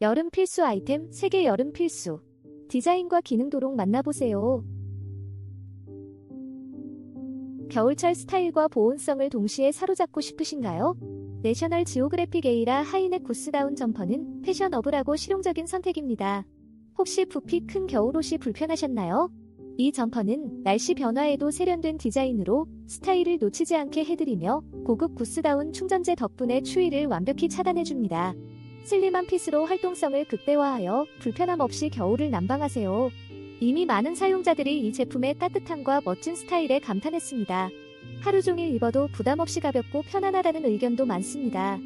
여름 필수 아이템 세계 여름 필수. 디자인과 기능 도록 만나보세요. 겨울철 스타일과 보온성을 동시에 사로잡고 싶으신가요? 내셔널 지오그래픽 에이라 하이넥 구스다운 점퍼는 패셔너블하고 실용적인 선택입니다. 혹시 부피 큰 겨울옷이 불편하셨나요? 이 점퍼는 날씨 변화에도 세련된 디자인으로 스타일을 놓치지 않게 해드리며 고급 구스다운 충전재 덕분에 추위를 완벽히 차단해줍니다. 슬림한 핏으로 활동성을 극대화하여 불편함 없이 겨울을 난방하세요. 이미 많은 사용자들이 이 제품의 따뜻함과 멋진 스타일에 감탄했습니다. 하루 종일 입어도 부담 없이 가볍고 편안하다는 의견도 많습니다.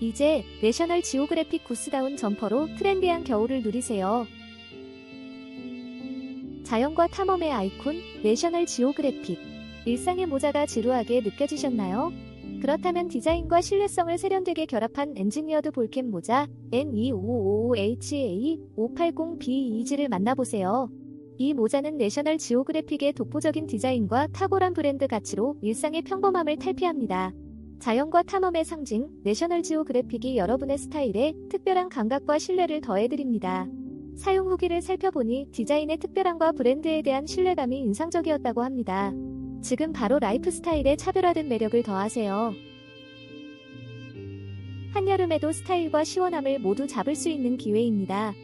이제 내셔널 지오그래픽 구스다운 점퍼로 트렌디한 겨울을 누리세요. 자연과 탐험의 아이콘 내셔널 지오그래픽 일상의 모자가 지루하게 느껴지셨나요? 그렇다면 디자인과 신뢰성을 세련되게 결합한 엔지니어드 볼캠 모자 N2555HA580B 이지를 만나보세요. 이 모자는 내셔널 지오그래픽의 독보적인 디자인과 탁월한 브랜드 가치로 일상의 평범함을 탈피합니다. 자연과 탐험의 상징 내셔널 지오그래픽이 여러분의 스타일에 특별한 감각과 신뢰를 더해드립니다. 사용 후기를 살펴보니 디자인의 특별함과 브랜드에 대한 신뢰감이 인상적이었다고 합니다. 지금 바로 라이프 스타일에 차별화된 매력을 더하세요. 한여름에도 스타일과 시원함을 모두 잡을 수 있는 기회입니다.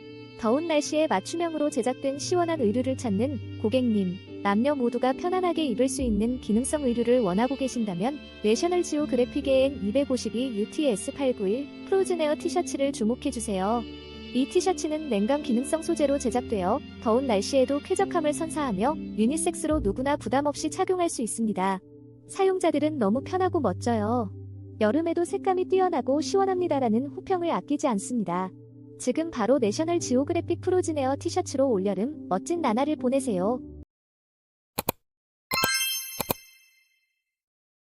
더운 날씨에 맞춤형으로 제작된 시원한 의류를 찾는 고객님, 남녀 모두가 편안하게 입을 수 있는 기능성 의류를 원하고 계신다면 내셔널 지오 그래픽의 N252 UTS891 프로즈네어 티셔츠를 주목해주세요. 이 티셔츠는 냉감 기능성 소재로 제작되어 더운 날씨에도 쾌적함을 선사하며 유니섹스로 누구나 부담 없이 착용할 수 있습니다. 사용자들은 너무 편하고 멋져요. 여름에도 색감이 뛰어나고 시원합니다라는 호평을 아끼지 않습니다. 지금 바로 내셔널 지오그래픽 프로즈네어 티셔츠로 올여름 멋진 나날을 보내세요.